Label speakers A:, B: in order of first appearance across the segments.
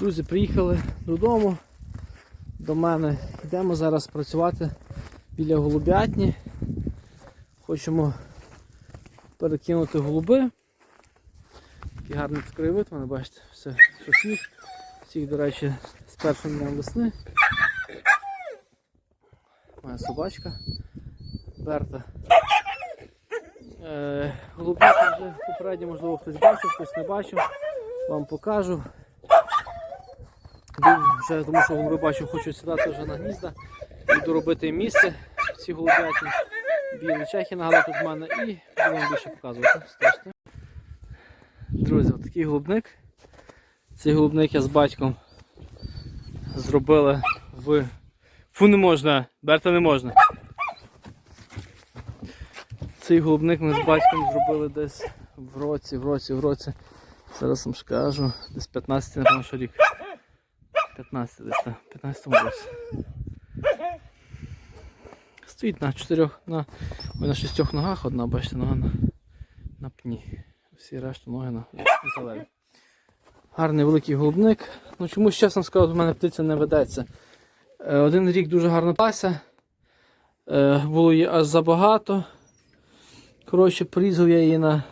A: Друзі, приїхали додому до мене. Йдемо зараз працювати біля голубятні. Хочемо перекинути голуби. Такий гарний краєвид, ви бачите, все, сніг. Всіх, до речі, з першим днем весни. Моя собачка Берта. Е, голубятку вже попередньо, можливо, хтось бачив, хтось не бачив. Вам покажу. Вже, тому що голуби бачу, хочу сідати вже на гнізда. Буду робити місце в цій голубятні. Білі чехи нагадали тут в мене і вам більше показувати. Стежте. Друзі, такий голубник. Цей голубник я з батьком зробили в. Фу, не можна, Берта не можна. Цей голубник ми з батьком зробили десь в році, в році, в році. Зараз вам скажу, десь 15 напевно, що рік. 15 десь так, 15 році. Стоїть на чотирьох, на, на шістьох ногах одна, бачите, нога на, на пні. Всі решту ноги на металеві. Гарний великий голубник. Ну чомусь чесно сказати, в мене птиця не ведеться. Е, Один рік дуже гарно пася. Е, Було її аж забагато. Коротше, порізав я її на.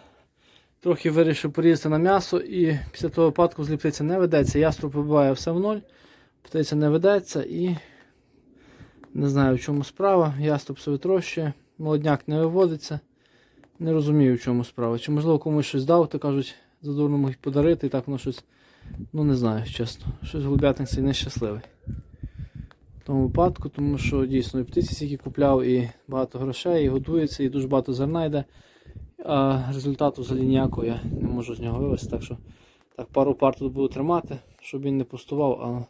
A: Трохи вирішив порізати на м'ясо і після того випадку злі птиця не ведеться. Яструб вибиває все в ноль, птиця не ведеться і не знаю в чому справа. Яструб все витрощує, молодняк не виводиться. Не розумію, в чому справа. Чи можливо комусь щось дав, то кажуть, задурно подарити і так воно щось. Ну не знаю, чесно. Щось голубятник цей нещасливий. В тому випадку, тому що дійсно і птиці стільки купляв, і багато грошей, і годується, і дуже багато зерна йде. А результату взагалі ніякого я не можу з нього вивести. Так що так, пару пар тут буду тримати, щоб він не пустував, а в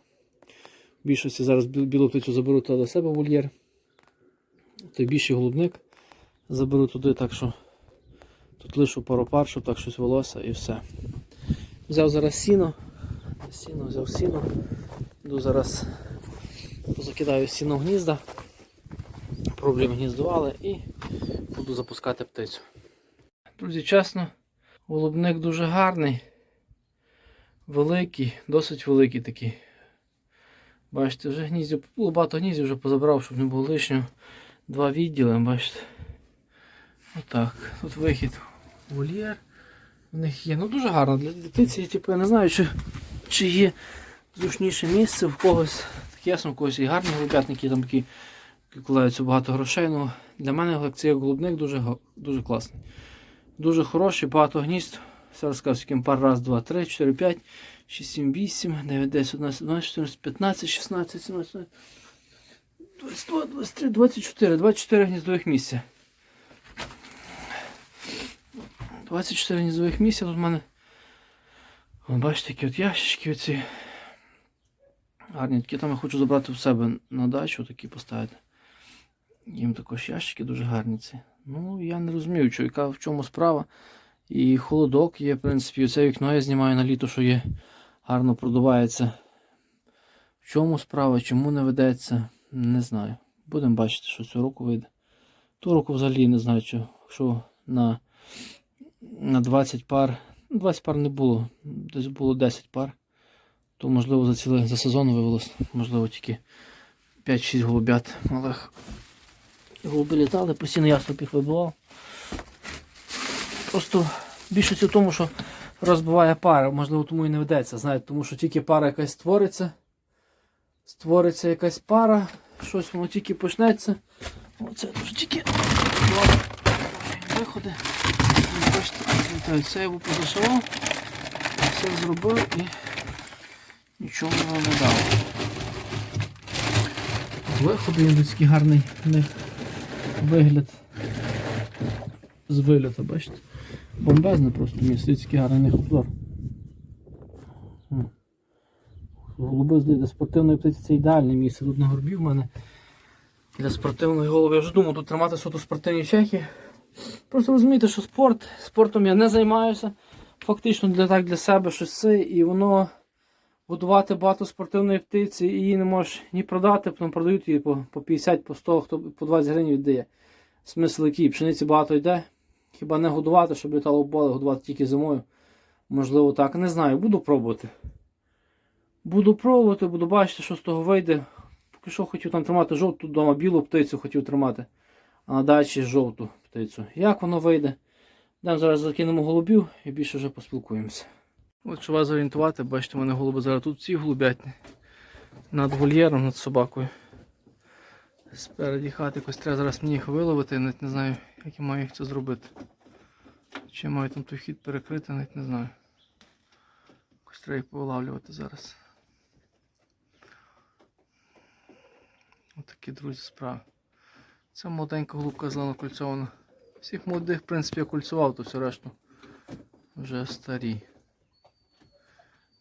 A: більшості зараз білу птицю заберу туди до себе вольєр. Той більший голубник заберу туди, так що тут лишу пару пар, щоб так щось велося і все. Взяв зараз сіно. Сіно, взяв сіно. Йду зараз позакидаю сіно в гнізда. Проблеми гніздували і буду запускати птицю. Друзі, чесно, голубник дуже гарний, великий, досить великий такий. Бачите, вже гніздів, багато гніздів вже позабрав, щоб не було лишнього. Два відділи, бачите. Отак. Тут вихід вольєр. В них є. Ну дуже гарно для птиці, типу, я не знаю, чи, чи є зручніше місце в когось. Так ясно, в когось і гарні голубятники, там такі вкладаються багато грошей. Ну, для мене цей голубник дуже, дуже класний. Дуже хороший, багато гнізд. Все розказав, яким пар раз, два, три, чотири, п'ять, шість, сім, вісім, дев'ять, десять, одинадцять, дванадцять, чотирнадцять, п'ятнадцять, шістнадцять, сімнадцять, двадцять два, двадцять три, двадцять чотири, двадцять чотири гніздових місця. 24 гніздових місця тут в мене. Вон, бачите, такі от ящички оці. Гарні такі там я хочу забрати в себе на дачу, такі поставити. Їм також ящики дуже гарні ці. Ну, я не розумію, яка, в чому справа. І холодок є, в принципі, оце вікно я знімаю на літо, що є, гарно продувається. В чому справа, чому не ведеться, не знаю. Будемо бачити, що цього року вийде. Ту року взагалі не знаю, що, на, на 20 пар. ну, 20 пар не було, десь було 10 пар. То можливо за цілий за сезон вивелось, можливо, тільки 5-6 голубят малих. Голуби літали, постійно яструб їх вибивав. Просто більшість у тому, що розбиває пари, можливо, тому і не ведеться. Знаєте, тому що тільки пара якась створиться, створиться якась пара, щось воно тільки почнеться. Оце дуже тільки виходи. Це я його позашивав, все зробив і нічого не дало. Виходи він такий гарний в них вигляд з вильоту, бачите? Бомбезне просто місце, такий гарний обзор. Голуби для спортивної птиці це ідеальне місце. Тут на горбі в мене для спортивної голуби. Я вже думав тут тримати суто спортивні чехи. Просто розумієте, що спорт, спортом я не займаюся. Фактично для так для себе щось це, і воно годувати багато спортивної птиці і її не можеш ні продати, потім продають її по, по 50, по 100, хто по 20 гривень віддає. Смисл який, пшениці багато йде. Хіба не годувати, щоб літало поле, годувати тільки зимою. Можливо, так. Не знаю, буду пробувати. Буду пробувати, буду бачити, що з того вийде. Поки що хотів там тримати жовту вдома, білу птицю хотів тримати, а на дачі жовту птицю. Як воно вийде? Йдемо зараз закинемо голубів і більше вже поспілкуємося. От щоб вас зорієнтувати, бачите, у мене голуби зараз тут всі голубятні. Над вольєром, над собакою. Спереді хати якось треба зараз мені їх виловити, я навіть не знаю, як я маю їх це зробити. Чи я маю там той хід перекрити, навіть не знаю. Якось треба їх повилавлювати зараз. Отакі, друзі, справи. Це молоденька голубка зелено кольцована. Всіх молодих, в принципі, я кольцував, то все решту вже старі.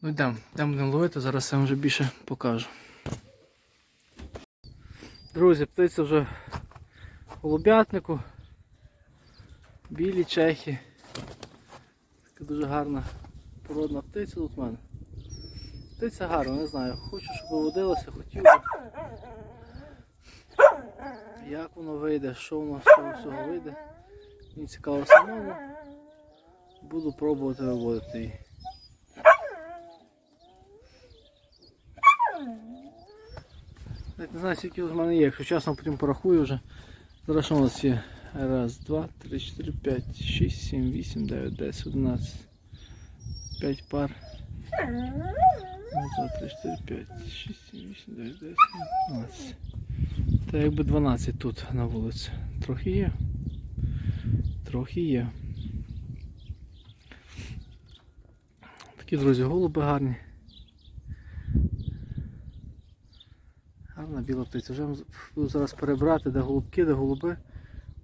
A: Ну йдемо, йдемо будемо ловити, зараз я вам вже більше покажу. Друзі, птиця вже в голубятнику. Білі чехи. Така дуже гарна породна птиця тут в мене. Птиця гарна, не знаю. Хочу, щоб виводилася, хотів би. Як воно вийде, що воно з цього всього вийде. Мені цікаво самому. Буду пробувати виводити її. Навіть не знаю, скільки з мене є, якщо чесно, потім порахую вже. Зараз що у нас є? Раз, два, три, чотири, п'ять, шість, сім, вісім, дев'ять, десять, одинадцять. П'ять пар. Два, три, чотири, п'ять, шість, сім, вісім, дев'ять, десять, одинадцять. Та якби 12 тут на вулиці. Трохи є. Трохи є. Такі, друзі, голуби гарні. Гарна біла птиця. Вже буду зараз перебрати, де голубки, де голуби.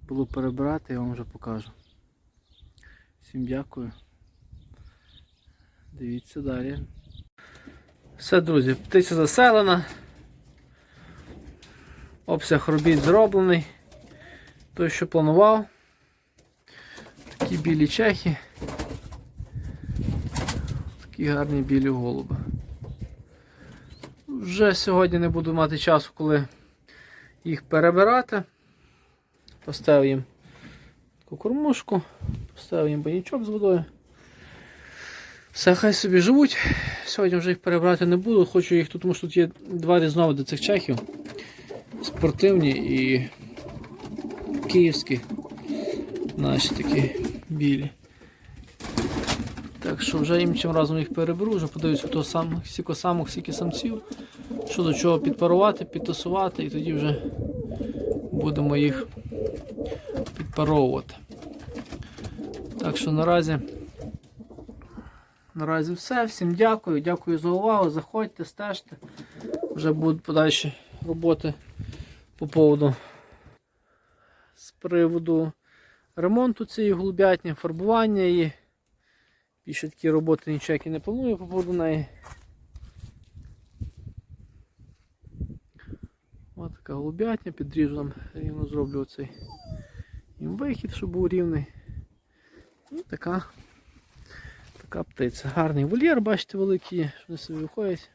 A: Буду перебирати, я вам вже покажу. Всім дякую. Дивіться далі. Все, друзі, птиця заселена. Обсяг робіт зроблений. Той, що планував. Такі білі чехи. Такі гарні білі голуби. Вже сьогодні не буду мати часу, коли їх перебирати. Поставив їм таку кормушку, поставив їм банячок з водою. Все, хай собі живуть. Сьогодні вже їх перебрати не буду. Хочу їх тут, тому що тут є два різновиди цих чехів. Спортивні і київські. Наші такі білі. Так що вже іншим разом їх переберу, вже подивлюся, хто сам, скільки самок, скільки самців, що до чого підпарувати, підтасувати, і тоді вже будемо їх підпаровувати. Так що наразі, наразі все. Всім дякую. Дякую за увагу. Заходьте, стежте. Вже будуть подальші роботи по поводу з приводу ремонту цієї голубятні, фарбування її. Більше такі роботи ніякі не планую по поводу неї. Така голубятня, підріжу нам рівно зроблю оцей їм вихід, щоб був рівний. І така, така птиця. Гарний вольєр, бачите, великий що вони собі виходять.